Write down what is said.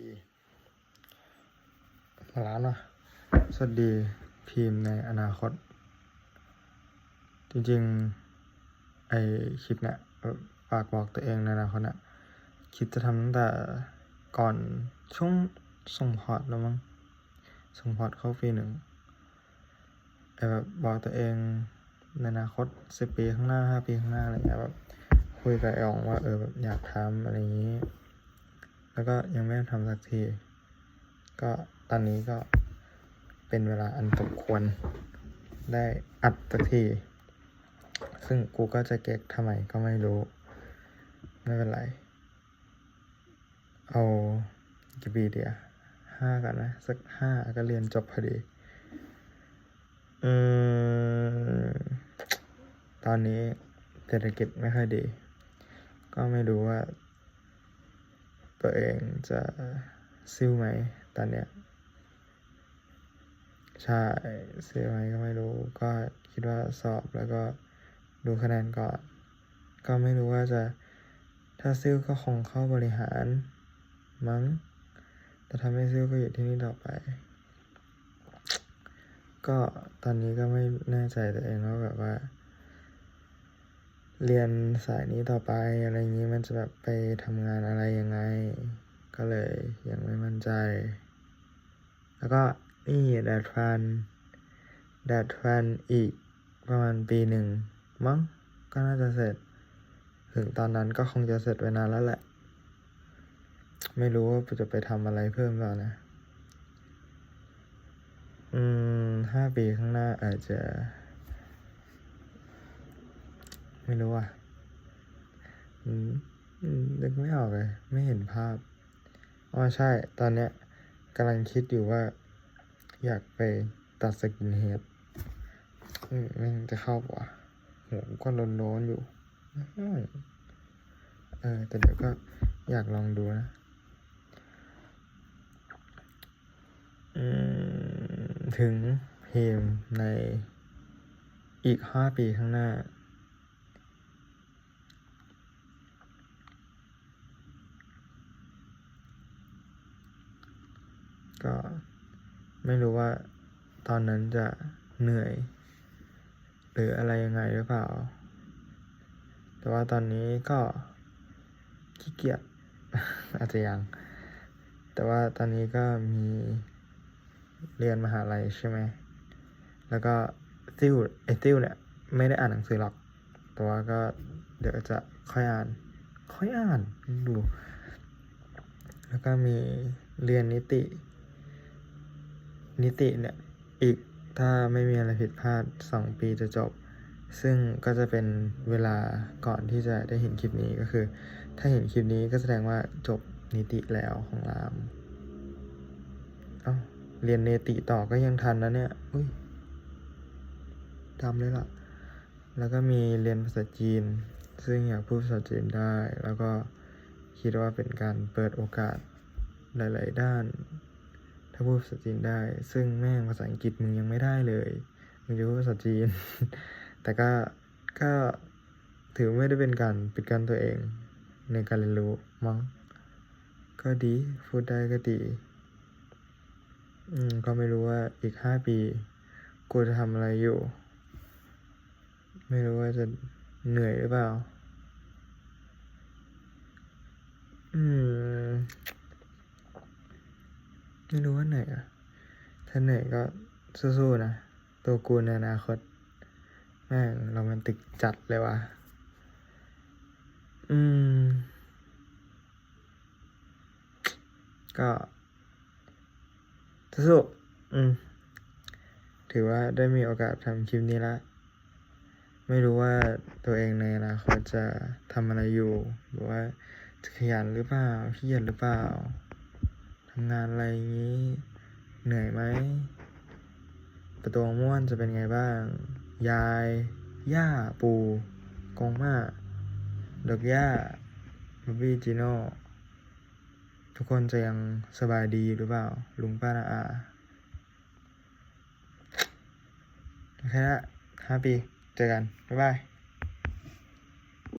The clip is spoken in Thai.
ดีมาแล้วนะสวัสดีพีมในอนาคต จริงๆ ไอคลิปเนี่ยฝากบอกตัวเองในอนาคตเนี่ยคิดจะทำตั้งแต่ก่อนช่วงส่งพอร์ตแล้วมั้งส่งพอร์ตเข้าปีหนึ่งไอแบบบอกตัวเองในอนาคตสิบปีข้างหน้าห้าปีข้างหน้าอะไรเงี้ยแบบคุยกับไออ๋องว่าเออแบบอยากทำอะไรอย่างนี้ แล้วก็ยังไม่ได้ทำสักที ก็ตอนนี้ก็เป็นเวลาอันสมควรได้อัดสักที ซึ่งกูก็จะเก๊กทำไมก็ไม่รู้ ไม่เป็นไร เอากี่ปีเดียห้ากันนะ สักห้าก็เรียนจบพอดี อืม ตอนนี้เศรษฐกิจไม่ค่อยดี ก็ไม่รู้ว่า ตัวเองจะซิ่วไหมตอนเนี้ยใช่ซิ่วไหมก็ไม่รู้ ก็คิดว่าสอบแล้วก็ดูคะแนนก่อน ก็ไม่รู้ว่าจะถ้าซิ่วก็คงเข้าบริหารมั้ง แต่ถ้าไม่ซิ่วก็อยู่ที่นี่ต่อไป ก็ตอนนี้ก็ไม่แน่ใจตัวเองว่าแบบว่า เรียนสายนี้ต่อไปอะไรอย่างนี้มันจะแบบไปทำงานอะไรยังไง ก็เลยยังไม่มั่นใจ แล้วก็นี่ดัดฟันดัดฟันอีกประมาณปีหนึ่งมั้งก็น่าจะเสร็จ ถึงตอนนั้นก็คงจะเสร็จไปนานแล้วแหละ ไม่รู้ว่าจะไปทำอะไรเพิ่มแล้วนะ อืมห้าปีข้างหน้าอาจจะ ไม่รู้อะนึกไม่ออกเลย ไม่เห็นภาพอ๋อใช่ ตอนเนี้ยกำลังคิดอยู่ว่า อยากไปตัดสกินเฮดมแม่จะเข้าปะหัวก็โล้นๆอยู่เออแต่เดี๋ยวก็อยากลองดูนะอืมถึงเพมในอีกห้าปีข้างหน้า ก็ไม่รู้ว่าตอนนั้นจะเหนื่อย หรืออะไรยังไงหรือเปล่า แต่ว่าตอนนี้ก็ขี้เกียจอาจจะยัง แต่ว่าตอนนี้ก็มีเรียนมหาลัยใช่ไหม แล้วก็ติวไอติวเนี่ย ไม่ได้อ่านหนังสือหรอก แต่ว่าก็เดี๋ยวจะค่อยอ่าน ค่อยอ่านดู แล้วก็มีเรียนนิติ นิติเนี่ยอีกถ้าไม่มีอะไรผิดพลาดสองปีจะจบ ซึ่งก็จะเป็นเวลาก่อนที่จะได้เห็นคลิปนี้ก็คือ ถ้าเห็นคลิปนี้ก็แสดงว่าจบนิติแล้วของรามเอ้าเรียนเนติต่อก็ยังทันนะเนี่ยอุ้ยทำเลยล่ะ แล้วก็มีเรียนภาษาจีน ซึ่งอยากพูดภาษาจีนได้ แล้วก็คิดว่าเป็นการเปิดโอกาสหลาย ๆ ด้าน ถ้าพูดภาษาจีนได้ ซึ่งแม่งภาษาอังกฤษมึงยังไม่ได้เลย มึงจะพูดภาษาจีน แต่ก็ก็ถือไม่ได้เป็นการปิดกั้นตัวเอง ในการเรียนรู้มั้งก็ดีพูดได้ก็ดีอืมก็ไม่รู้ว่าอีกห้าปี กูจะทำอะไรอยู่ ไม่รู้ว่าจะเหนื่อยหรือเปล่า อืม ไม่รู้ว่าเหนื่อยอะ ถ้าเหนื่อยก็สู้ๆนะ ตัวกูในอนาคต แม่งโรแมนติกจัดเลยว่ะ อืม ก็ สู้ๆอืม ถือว่าได้มีโอกาสทำคลิปนี้ละ ไม่รู้ว่าตัวเองในอนาคตจะทำอะไรอยู่ หรือว่าจะขยันหรือเปล่าขี้เกียจหรือเปล่า งานอะไรอย่างนี้ เหนื่อยไหมประตูม่วนจะเป็นไงบ้าง ยาย ย่า ปูกงมาดอกย่าบอบบี้จิโน่ทุกคนจะยังสบายดีหรือเปล่า ลุงป้านาอาโอเคละห้าปี เจอกัน บ๊ายบาย